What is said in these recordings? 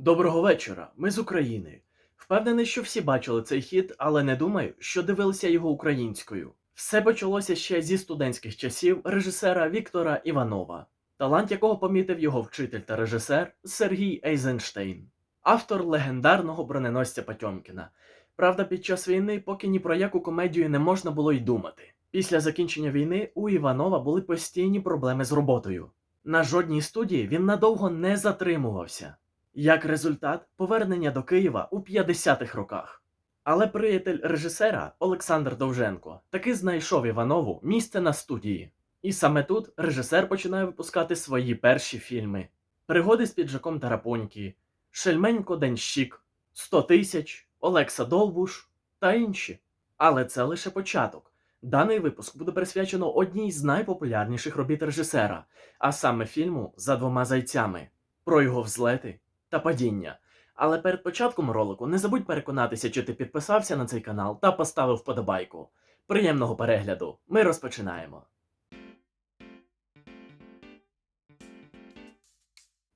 Доброго вечора. Ми з України. Впевнений, що всі бачили цей хіт, але не думаю, що дивилися його українською. Все почалося ще зі студентських часів режисера Віктора Іванова, талант якого помітив його вчитель та режисер Сергій Ейзенштейн, автор легендарного броненосця Потьомкіна. Правда, під час війни поки ні про яку комедію не можна було й думати. Після закінчення війни у Іванова були постійні проблеми з роботою. На жодній студії він надовго не затримувався. Як результат, повернення до Києва у 50-х роках. Але приятель режисера Олександр Довженко таки знайшов Іванову місце на студії. І саме тут режисер починає випускати свої перші фільми: Пригоди з піджаком Тарапоньки, Шельменько Денщик, 100 тисяч, Олекса Довбуш та інші. Але це лише початок. Даний випуск буде присвячено одній з найпопулярніших робіт режисера, а саме фільму За двома зайцями, про його взлети та падіння. Але перед початком ролику не забудь переконатися, чи ти підписався на цей канал та поставив вподобайку. Приємного перегляду! Ми розпочинаємо.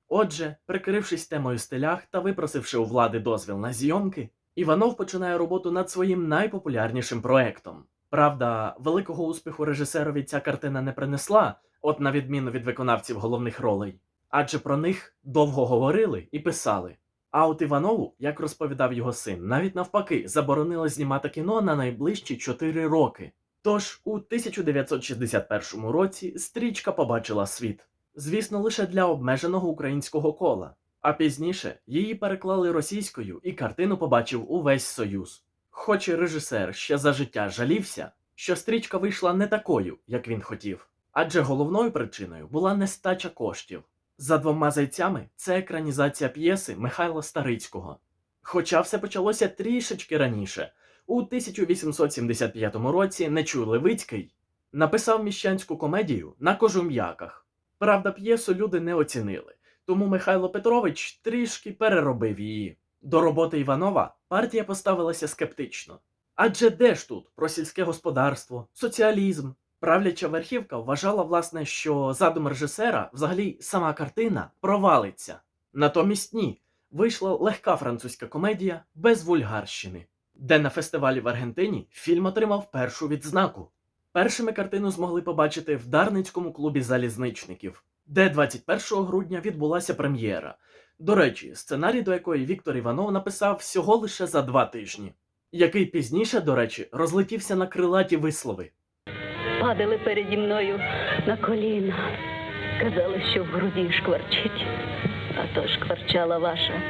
Отже, прикрившись темою стилях та випросивши у влади дозвіл на зйомки, Іванов починає роботу над своїм найпопулярнішим проектом. Правда, великого успіху режисерові ця картина не принесла, от на відміну від виконавців головних ролей, адже про них довго говорили і писали. А от Іванову, як розповідав його син, навіть навпаки заборонили знімати кіно на найближчі 4 роки. Тож у 1961 році стрічка побачила світ, звісно, лише для обмеженого українського кола. А пізніше її переклали російською, і картину побачив увесь Союз. Хоч і режисер ще за життя жалівся, що стрічка вийшла не такою, як він хотів. Адже головною причиною була нестача коштів. За двома зайцями це екранізація п'єси Михайла Старицького. Хоча все почалося трішечки раніше. У 1875 році Нечуй Левицький написав міщанську комедію на кожум'яках. Правда, п'єсу люди не оцінили, тому Михайло Петрович трішки переробив її. До роботи Іванова партія поставилася скептично. Адже де ж тут про сільське господарство, соціалізм? Правляча верхівка вважала, власне, що задум режисера, взагалі сама картина, провалиться. Натомість ні, вийшла легка французька комедія без вульгарщини, де на фестивалі в Аргентині фільм отримав першу відзнаку. Першими картину змогли побачити в Дарницькому клубі залізничників, де 21 грудня відбулася прем'єра. До речі, сценарій до якої Віктор Іванов написав всього лише за два тижні, який пізніше, до речі, розлетівся на крилаті вислови. падали переді мною на коліна. Казали, що в груді шкварчить, а то шкварчала ваша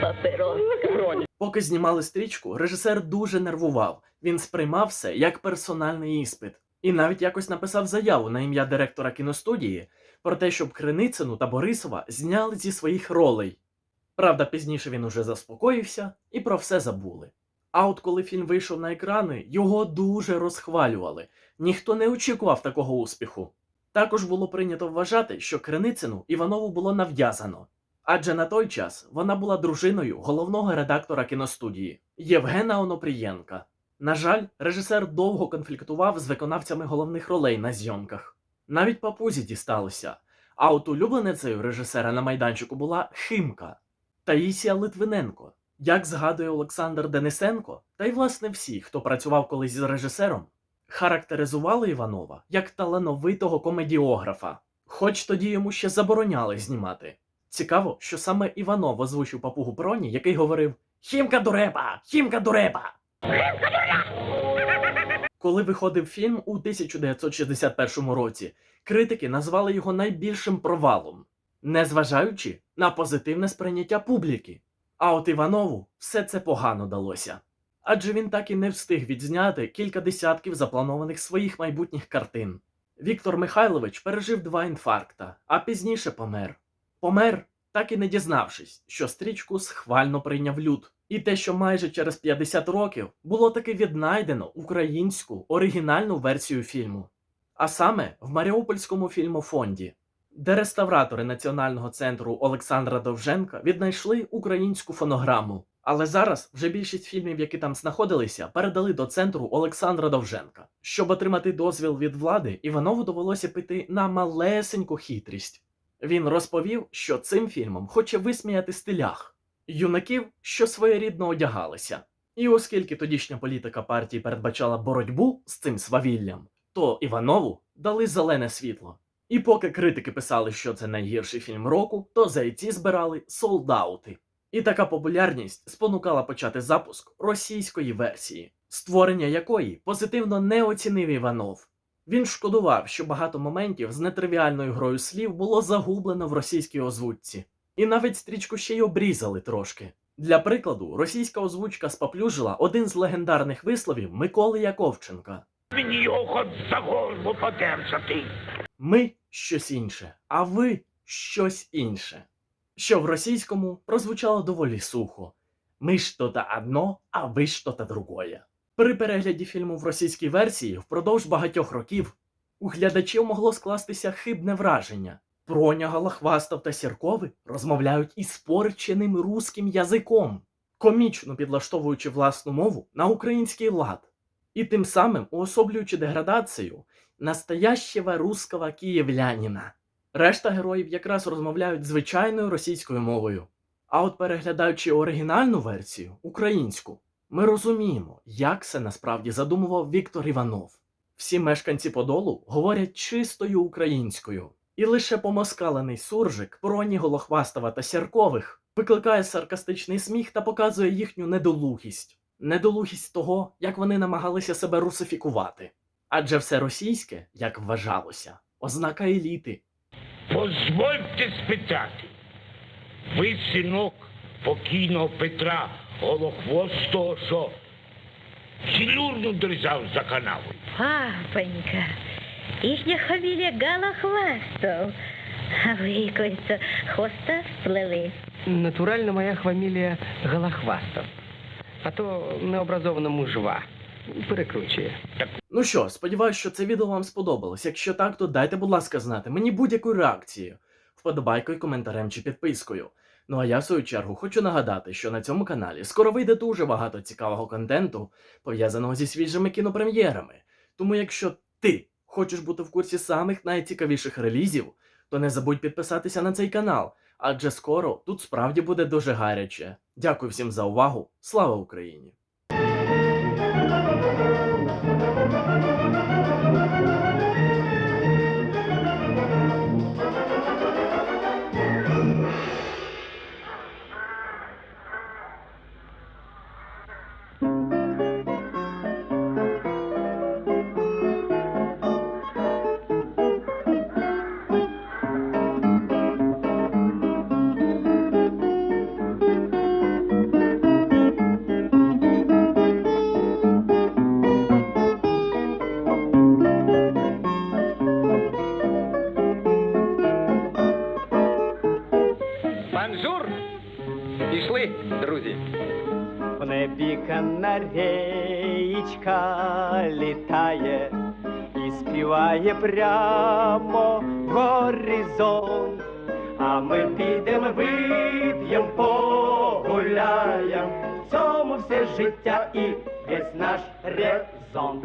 папероска. Поки знімали стрічку, режисер дуже нервував. Він сприймав все як персональний іспит, і навіть якось написав заяву на ім'я директора кіностудії про те, щоб Криницину та Борисова зняли зі своїх ролей. Правда, пізніше він уже заспокоївся і про все забули. А от коли фільм вийшов на екрани, його дуже розхвалювали. Ніхто не очікував такого успіху. Також було прийнято вважати, що Криницину Іванову було нав'язано, адже на той час вона була дружиною головного редактора кіностудії Євгена Онопрієнка. На жаль, режисер довго конфліктував з виконавцями головних ролей на зйомках. Навіть папузі дісталося. А от улюбленицею режисера на майданчику була Химка Таїсія Литвиненко. Як згадує Олександр Денисенко, та й власне всі, хто працював колись з режисером, характеризували Іванова як талановитого комедіографа, хоч тоді йому ще забороняли знімати. Цікаво, що саме Іванов озвучив папугу Проні, який говорив Хімка дурепа! Хімка дурепа! Коли виходив фільм у 1961 році, критики назвали його найбільшим провалом, незважаючи на позитивне сприйняття публіки. А от Іванову все це погано далося. Адже він так і не встиг відзняти кілька десятків запланованих своїх майбутніх картин. Віктор Михайлович пережив два інфаркта, а пізніше помер. Помер, так і не дізнавшись, що стрічку схвально прийняв люд, і те, що майже через 50 років було таки віднайдено українську оригінальну версію фільму, а саме в Маріупольському фільмофонді, де реставратори Національного центру Олександра Довженка віднайшли українську фонограму. Але зараз вже більшість фільмів, які там знаходилися, передали до центру Олександра Довженка. Щоб отримати дозвіл від влади, Іванову довелося піти на малесеньку хитрість. Він розповів, що цим фільмом хоче висміяти стилях юнаків, що своєрідно одягалися. І оскільки тодішня політика партії передбачала боротьбу з цим свавіллям, то Іванову дали зелене світло. І поки критики писали, що це найгірший фільм року, то зайці збирали солдаути. І така популярність спонукала почати запуск російської версії, створення якої позитивно не оцінив Іванов. Він шкодував, що багато моментів з нетривіальною грою слів було загублено в російській озвучці, і навіть стрічку ще й обрізали трошки. Для прикладу, російська озвучка споплюжила один з легендарних висловів Миколи Яковченка. Він його хоч за голову подержати. Ми щось інше, а ви щось інше. Що в російському прозвучало доволі сухо. Ми що-то одно, а ви другое. При перегляді фільму в російській версії впродовж багатьох років у глядачів могло скластися хибне враження. Проня, Галахвастов та Сіркови розмовляють із порченим руським язиком, комічно підлаштовуючи власну мову на український лад, і тим самим уособлюючи деградацію настоящего русского київлянина. Решта героїв якраз розмовляють звичайною російською мовою. А от переглядаючи оригінальну версію, українську, ми розуміємо, як це насправді задумував Віктор Іванов. Всі мешканці Подолу говорять чистою українською, і лише помоскалений суржик Проні Голохвастова та Сяркових викликає саркастичний сміх та показує їхню недолугість, недолугість того, як вони намагалися себе русифікувати. Адже все російське, як вважалося, ознака еліти, Позвольте спитати. Ви синок покійного Петра Голохвостого, що сілюрну дрізав за канавою. Папонька, їхня фамілія Гала Хвастов. А ви, кажется, хвоста сплели. Натурально моя фамілія Галахвастов. А то необразованому жва. Перекручує. Ну що, сподіваюсь, що це відео вам сподобалось. Якщо так, то дайте, будь ласка, знати мені будь-яку реакцію, вподобайкою, коментарем чи підпискою. Ну а я, в свою чергу, хочу нагадати, що на цьому каналі скоро вийде дуже багато цікавого контенту, пов'язаного зі свіжими кінопрем'єрами. Тому якщо ти хочеш бути в курсі самих найцікавіших релізів, то не забудь підписатися на цей канал, адже скоро тут справді буде дуже гаряче. Дякую всім за увагу. Слава Україні! Канареїчка літає і співає прямо в горизонт. А ми підемо, вип'єм, погуляєм. В цьому все життя і весь наш резон.